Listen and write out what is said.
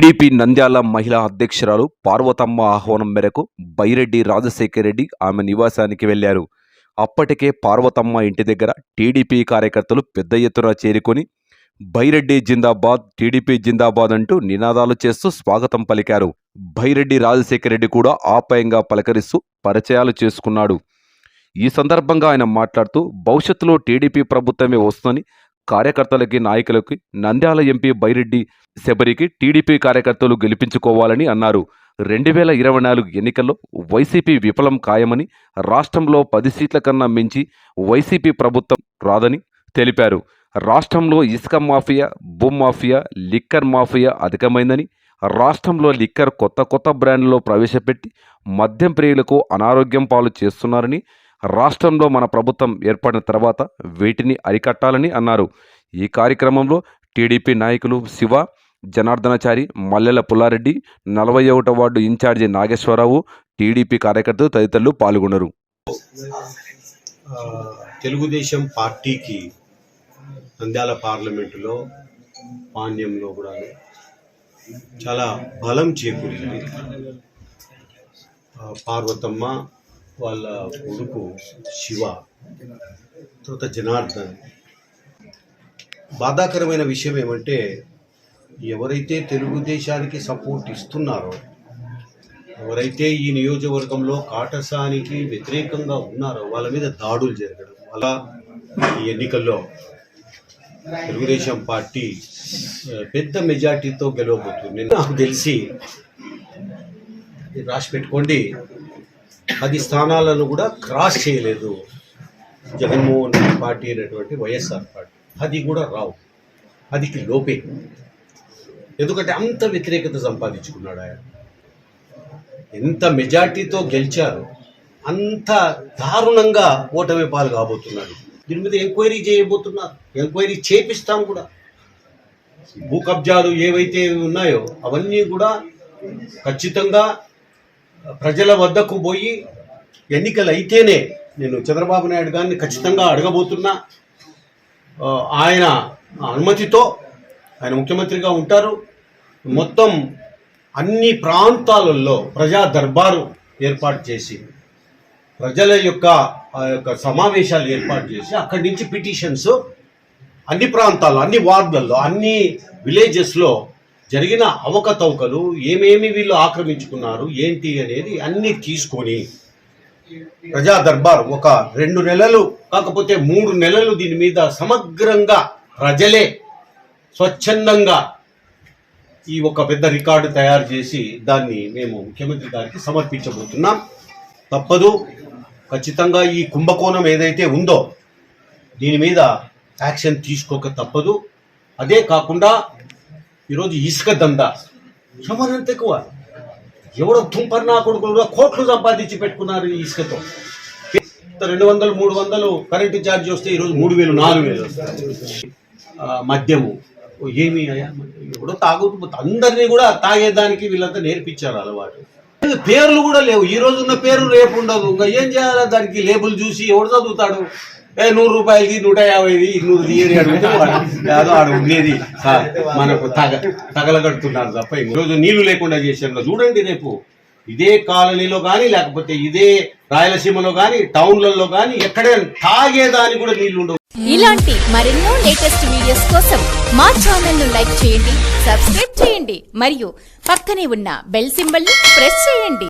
TDP Nandyal మహిళా అధ్యక్షురాలు పార్వతమ్మ ఆహ్వానం మేరకు బైరెడ్డి రాజశేఖర్ రెడ్డి ఆమె నివాసానికి వెళ్ళారు అప్పటికే పార్వతమ్మ ఇంటి దగ్గర టీడీపీ కార్యకర్తలు పెద్ద ఎత్తున చేరుకొని బైరెడ్డి జిందాబాద్ టీడీపీ జిందాబాద్ అంటూ నినాదాలు చేస్తూ స్వాగతం పలికారు. బైరెడ్డి రాజశేఖర్ రెడ్డి కూడా ఆప్యాయంగా పలకరిస్తూ పరిచయాలు చేసుకున్నాడు. ఈ సందర్భంగా ఆయన మాట్లాడుతూ భవిష్యత్తులో టీడీపీ ప్రభుత్వమే వస్తుందని కార్యకర్తలకి నాయకులకి నంద్యాల ఎంపీ బైరెడ్డి శబరికి టీడీపీ కార్యకర్తలు గెలిపించుకోవాలని అన్నారు. రెండు వేల ఇరవై నాలుగు ఎన్నికల్లో వైసీపీ విఫలం ఖాయమని రాష్ట్రంలో పది సీట్ల కన్నా మించి వైసీపీ ప్రభుత్వం రాదని తెలిపారు. రాష్ట్రంలో ఇసుక మాఫియా బుమ్ మాఫియా లిక్కర్ మాఫియా అధికమైందని రాష్ట్రంలో లిక్కర్ కొత్త కొత్త బ్రాండ్లో ప్రవేశపెట్టి మద్యం ప్రియులకు అనారోగ్యం పాలు చేస్తున్నారని రాష్ట్రంలో మన ప్రభుత్వం ఏర్పడిన తర్వాత వీటిని అరికట్టాలని అన్నారు. ఈ కార్యక్రమంలో టీడీపీ నాయకులు శివ జనార్దనచారి మల్లెల పుల్లారెడ్డి నలభై ఒకటో వార్డు ఇన్ఛార్జి నాగేశ్వరరావు టీడీపీ కార్యకర్తలు తదితరులు పాల్గొన్నారు. తెలుగుదేశం పార్టీకి నంద్యాల పార్లమెంటులో పాణ్యంలో కూడా చాలా బలం చేకూరింది. పార్వతమ్మ వాళ్ళ కొడుకు శివ తర్వాత జనార్దన్. బాధాకరమైన విషయం ఏమంటే ఎవరైతే తెలుగుదేశానికి సపోర్ట్ ఇస్తున్నారో ఎవరైతే ఈ నియోజకవర్గంలో కాటసానికి వ్యతిరేకంగా ఉన్నారో వాళ్ళ మీద దాడులు జరగడం అలా ఈ ఎన్నికల్లో తెలుగుదేశం పార్టీ పెద్ద మెజార్టీతో గెలవబోతుంది. నాకు తెలిసి రాసి పెట్టుకోండి పది స్థానాలను కూడా క్రాస్ చేయలేదు జగన్మోహన్ రెడ్డి పార్టీ అనేటువంటి వైఎస్ఆర్ పార్టీ. అది కూడా రావు. అదికి లోపే. ఎందుకంటే అంత వ్యతిరేకత సంపాదించుకున్నాడు ఆయన. ఎంత మెజార్టీతో గెలిచారు అంత దారుణంగా ఓటమి పాలు కాబోతున్నాడు. దీని మీద ఎంక్వైరీ చేయబోతున్నారు. ఎంక్వైరీ చేపిస్తాం కూడా. భూ కబ్జాలు ఏవైతే ఉన్నాయో అవన్నీ కూడా ఖచ్చితంగా ప్రజల వద్దకు పోయి ఎన్నికలు అయితేనే నేను చంద్రబాబు నాయుడు గారిని ఖచ్చితంగా అడగబోతున్నా. ఆయన అనుమతితో ఆయన ముఖ్యమంత్రిగా ఉంటారు. మొత్తం అన్ని ప్రాంతాలలో ప్రజా దర్బారు ఏర్పాటు చేసి ప్రజల యొక్క ఆ యొక్క సమావేశాలు ఏర్పాటు చేసి అక్కడి నుంచి పిటిషన్స్ అన్ని ప్రాంతాల్లో అన్ని వార్డులలో అన్ని విలేజెస్లో జరిగిన అవకతవకలు ఏమేమి వీళ్ళు ఆక్రమించుకున్నారు ఏంటి అనేది అన్ని తీసుకొని ప్రజా దర్బార్ ఒక రెండు నెలలు కాకపోతే మూడు నెలలు దీని మీద సమగ్రంగా ప్రజలే స్వచ్ఛందంగా ఈ ఒక పెద్ద రికార్డు తయారు చేసి దాన్ని మేము ముఖ్యమంత్రి గారికి సమర్పించబోతున్నాం. తప్పదు. ఖచ్చితంగా ఈ కుంభకోణం ఏదైతే ఉందో దీని మీద యాక్షన్ తీసుకోక తప్పదు. అదే కాకుండా ఈరోజు ఇసుక దందా ఎవరంత ఎక్కువ ఎవడో తుంపర్నా కొడుకులు కోట్లు సంపాదించి పెట్టుకున్నారు ఈ ఇసుకతో. రెండు వందలు మూడు వందలు కరెంటు ఛార్జ్ వస్తే ఈరోజు మూడు వేలు నాలుగు వేలు వస్తాయి. మద్యము. ఏమి అయ్యా? ఎవడో తాగు అందరినీ కూడా తాగేదానికి వీళ్ళంతా నేర్పించారు అలవాటు. పేర్లు కూడా లేవు. ఈ రోజు ఉన్న పేరు రేపు ఉండదు ఇంకా ఏం చేయాలి దానికి? లేబుల్ చూసి ఎవడు చదువుతాడు? ఏ నూరు రూపాయలకి నూట యాభైది నూరు తీయని అడిగితే అదో ఆడ ఉండేది. మనకు తగ తగలగడుతున్నారు తప్ప ఈరోజు రోజు నీళ్ళు లేకుండా చేశారు చూడండి రేపు. ఇదే కాలనీలో కానీ లేకపోతే ఇదే రాయలసీమలో కానీ టౌన్లలో కానీ ఎక్కడైనా తాగేదానికి కూడా నీళ్ళు ఉండవు. ఇలాంటి మరెన్నో లేటెస్ట్ వీడియోస్ కోసం మా ఛానల్ను లైక్ చేయండి సబ్స్క్రైబ్ చేయండి మరియు పక్కనే ఉన్న బెల్ సింబల్ని ప్రెస్ చేయండి.